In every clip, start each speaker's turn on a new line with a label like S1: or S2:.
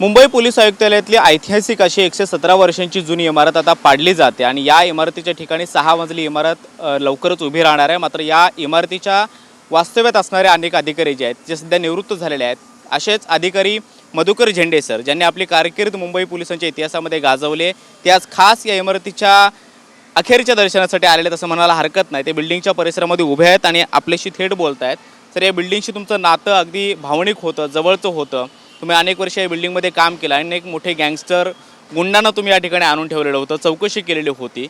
S1: Mumbai police आयुक्तालयातली ऐतिहासिक अशी एकशे सतरा वर्षांची जुनी इमारत आता पाडली जाते आणि या इमारतीच्या ठिकाणी सहा मजली इमारत लवकरच उभी राहणार आहे. मात्र या इमारतीच्या वास्तव्यात असणारे अनेक अधिकारी जे आहेत जे सध्या निवृत्त झालेले आहेत असेच अधिकारी मधुकर झेंडे सर ज्यांनी आपली कारकीर्द मुंबई पोलिसांच्या इतिहासामध्ये गाजवले ते आज खास या इमारतीच्या अखेरच्या दर्शनासाठी आलेले तसं म्हणायला हरकत नाही. ते बिल्डिंगच्या परिसरामध्ये उभे आहेत आणि आपल्याशी थेट बोलत आहेत तर या बिल्डिंगशी तुमचं नातं अगदी भावनिक होतं जवळचं होतं. तुम्ही अनेक वर्ष या बिल्डिंगमध्ये काम केलं आणि एक मोठे गँगस्टर गुंडांना तुम्ही या ठिकाणी आणून ठेवलेलं होतं चौकशी केलेली होती.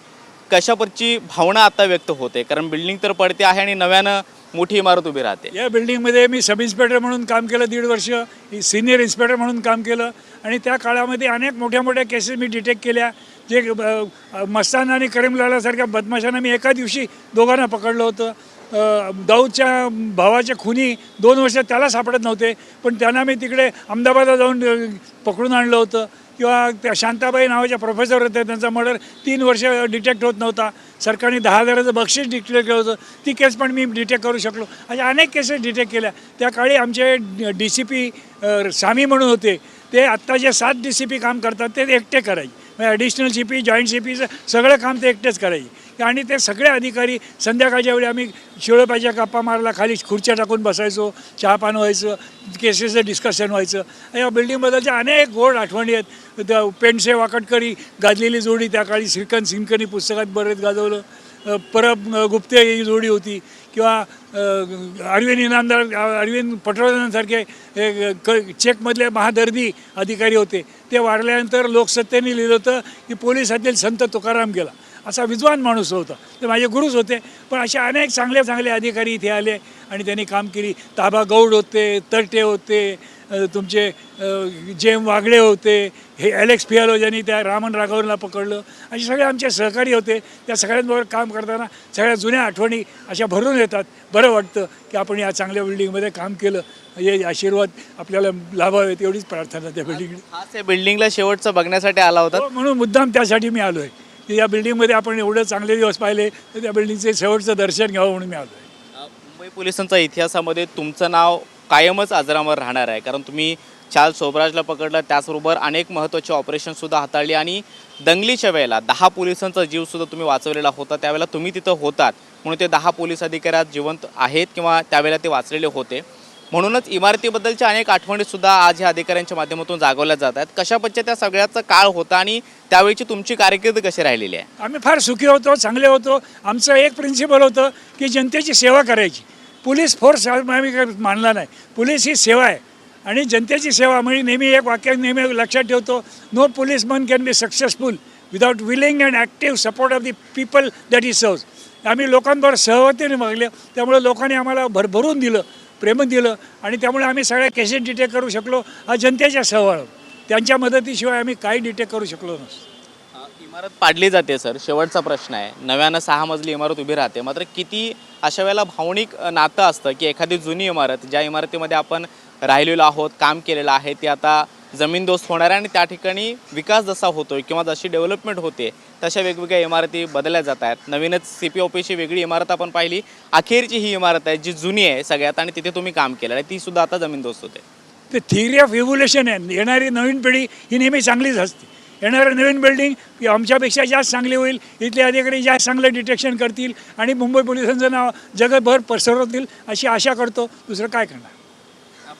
S1: कशापरची भावना आता व्यक्त होते? कारण बिल्डिंग तर पडते आहे आणि नव्यानं मोठी इमारत उभी राहते.
S2: या बिल्डिंगमध्ये मी सब इन्स्पेक्टर म्हणून काम केलं दीड वर्ष सिनियर इन्स्पेक्टर म्हणून काम केलं आणि त्या काळामध्ये अनेक मोठ्या मोठ्या केसेस मी डिटेक्ट केल्या. जे मस्तान आणि करीमलालासारख्या बदमाशांना मी एका दिवशी दोघांना पकडलं होतं. दाऊदच्या भावाच्या खुनी दोन वर्ष त्याला सापडत नव्हते पण त्यांना मी तिकडे अहमदाबादला जाऊन पकडून आणलं होतं. किंवा त्या शांताबाई नावाच्या प्रोफेसर होत्या त्यांचा मर्डर तीन वर्ष डिटेक्ट होत नव्हता. सरकारने दहा हजाराचं बक्षीस डिक्लेअर केलं होतं. ती केस पण मी डिटेक्ट करू शकलो. अशा अनेक केसेस डिटेक्ट केल्या. त्या काळी आमचे डी सी पी सामी म्हणून होते ते आत्ता जे सात डी सी पी काम करतात ते एकटे करायचे. म्हणजे additional C P joint C पीचं सगळं काम ते एकटेच करायचे. आणि ते सगळे अधिकारी संध्याकाळच्या वेळी आम्ही शिळोप्याच्या गप्पा मारला खाली खुर्च्या टाकून बसायचो चहापान व्हायचं केसेसचं डिस्कशन व्हायचं. या बिल्डिंगबद्दलच्या अनेक गोड आठवणी आहेत. त्या पेंडसे वाकटकरी गाजलेली जोडी त्या काळी श्रीकांत सिंकनी पुस्तकात बरेच गाजवलं. परब गुप्ते ही जोडी होती. किंवा अरविंद इनामदार अरविंद पटवर्धनांसारखे क चेकमधले महादर्दी अधिकारी होते. ते वाढल्यानंतर लोकसत्तेने लिहिलं होतं की पोलिसातील संत तुकाराम गेला. असा विद्वान माणूस होता. ते माझे गुरुच होते पण असे अनेक चांगले चांगले अधिकारी इथे आले आणि त्यांनी काम केली. ताबा गौड होते तरटे होते तुमचे जेम वागडे होते हे ॲलेक्स फियालो ज्यांनी त्या रामन राघवनला पकडलं. असे सगळे आमचे सहकारी होते. त्या सगळ्यांबरोबर काम करताना सगळ्या जुन्या आठवणी अशा भरून येतात. बरं वाटतं की आपण या चांगल्या बिल्डिंगमध्ये काम केलं. हे आशीर्वाद आपल्याला लाभावेत एवढीच प्रार्थना त्या बिल्डिंग
S1: बिल्डिंगला. शेवटचं बघण्यासाठी आला होता.
S2: म्हणून मुद्दाम त्यासाठी मी आलो आहे की या बिल्डिंगमध्ये आपण एवढे चांगले दिवस पाहिले तर त्या बिल्डिंगचे शेवटचं दर्शन घ्यावं म्हणून मी आलो आहे
S1: मुंबई पोलिसांच्या इतिहासामध्ये तुमचं नाव कायमच अजरामर राहणार आहे. कारण तुम्ही चाल सोबराजला पकडलं त्याचबरोबर अनेक महत्त्वाची ऑपरेशनसुद्धा हाताळली आणि दंगलीच्या वेळेला दहा पोलिसांचा जीवसुद्धा तुम्ही वाचवलेला होता. त्यावेळेला तुम्ही तिथं होतात. म्हणून ते दहा पोलीस अधिकाऱ्यात जिवंत आहेत किंवा त्यावेळेला ते वाचलेले होते. म्हणूनच इमारतीबद्दलच्या अनेक आठवणीसुद्धा आज ह्या अधिकाऱ्यांच्या माध्यमातून जागवल्या जात आहेत. कशा पद्धतीच्या त्या सगळ्याचा काळ होता आणि त्यावेळीची तुमची कारकीर्द कशी राहिलेली आहे?
S2: आम्ही फार सुखी होतो चांगले होतो. आमचं एक प्रिन्सिपल होतं की जनतेची सेवा करायची. पोलीस फोर्स आम्ही काही मानला नाही. पोलीस ही सेवा आहे. आणि जनतेची सेवा म्हणजे नेहमी एक वाक्य नेहमी लक्षात ठेवतो no policeman can be successful without willing and active support of the people that is serve आम्ही लोकांबरोबर सहमतीने मागले. त्यामुळे लोकांनी आम्हाला भरभरून दिलं. प्रेम दिलं आणि त्यामुळे आम्ही सगळ्या केसेस डिटेक्ट करू शकलो. हा जनतेच्या सहवाळ त्यांच्या मदतीशिवाय आम्ही काही डिटेक्ट करू शकलो नसतो.
S1: इमारत पाडली जाते सर. शेवटचा प्रश्न आहे. नव्यानं सहा मजली इमारत उभी राहते. मात्र किती अशा वेळेला भावनिक नातं असतं की एखादी जुनी इमारत ज्या इमारतीमध्ये आपण राहिलेलो आहोत काम केलेलं आहे ती आता जमीनदोस्त होणार आहे आणि त्या ठिकाणी विकास जसा होतोय किंवा जशी डेव्हलपमेंट होते तशा वेगवेगळ्या इमारती बदलल्या जात आहेत. नवीनच सी पी ऑफिसची वेगळी इमारत आपण पाहिली. अखेरची ही इमारत आहे जी जुनी आहे सगळ्यात आणि तिथे तुम्ही काम केलं आहे तीसुद्धा आता जमीनदोस्त होते.
S2: ते थिअरी ऑफ इव्होल्युशन आहे. येणारी नवीन पिढी ही नेहमी चांगलीच असते. येणारं नवीन बिल्डिंग आमच्यापेक्षा जास्त चांगली होईल. इथले अधिकारी जास्त चांगलं डिटेक्शन करतील आणि मुंबई पोलिसांचं नाव जगभर पसरवतील अशी आशा करतो. दुसरं काय करणार?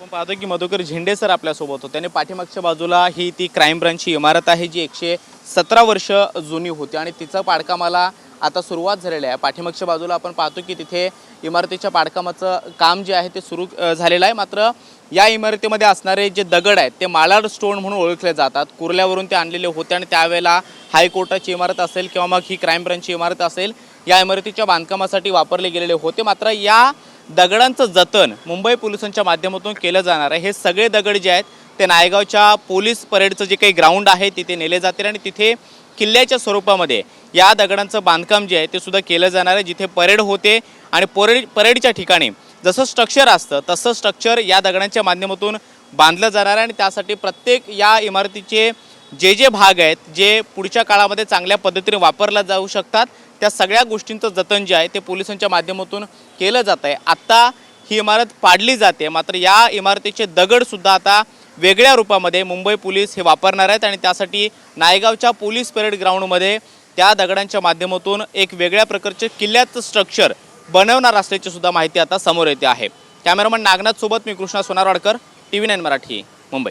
S1: आपण पाहतो की मधुकर झेंडे सर आपल्यासोबत होते. आणि पाठीमागच्या बाजूला ही ती क्राईम ब्रांचची इमारत आहे जी एकशे सतरा वर्ष जुनी होती. आणि तिचं पाडकामाला आता सुरुवात झालेली आहे. पाठीमागच्या बाजूला आपण पाहतो की तिथे इमारतीच्या पाडकामाचं काम जे आहे ते सुरू झालेलं आहे. मात्र या इमारतीमध्ये असणारे जे दगड आहेत ते मालाड स्टोन म्हणून ओळखले जातात. कुर्ल्यावरून ते आणलेले होते आणि त्यावेळेला हायकोर्टाची इमारत असेल किंवा मग ही क्राईम ब्रांचची इमारत असेल या इमारतीच्या बांधकामासाठी वापरले गेलेले होते. मात्र या दगडांचं जतन मुंबई पोलिसांच्या माध्यमातून केलं जाणार आहे. हे सगळे दगड जे आहेत ते नायगावच्या पोलीस परेडचं जे काही ग्राउंड आहे तिथे नेले जातील आणि तिथे किल्ल्याच्या स्वरूपामध्ये या दगडांचं बांधकाम जे आहे ते सुद्धा केलं जाणार आहे. जिथे परेड होते आणि परेड परेडच्या ठिकाणी जसं स्ट्रक्चर असतं तसं स्ट्रक्चर या दगडांच्या माध्यमातून बांधलं जाणार आहे आणि त्यासाठी प्रत्येक या इमारतीचे जे जे भाग आहेत जे पुढच्या काळामध्ये चांगल्या पद्धतीने वापरला जाऊ शकतात त्या सगळ्या गोष्टींचं जतन जे आहे ते पोलिसांच्या माध्यमातून केलं जात आहे. आत्ता ही इमारत पाडली जाते मात्र या इमारतीचे दगडसुद्धा आता वेगळ्या रूपामध्ये मुंबई पोलीस हे वापरणार आहेत आणि त्यासाठी नायगावच्या पोलीस परेड ग्राउंडमध्ये त्या दगडांच्या माध्यमातून एक वेगळ्या प्रकारचे किल्ल्याचं स्ट्रक्चर बनवणार असल्याची सुद्धा माहिती आता समोर येते आहे. कॅमेरामन नागनाथसोबत मी Krishna Sonarwadkar T V nine Marathi Mumbai.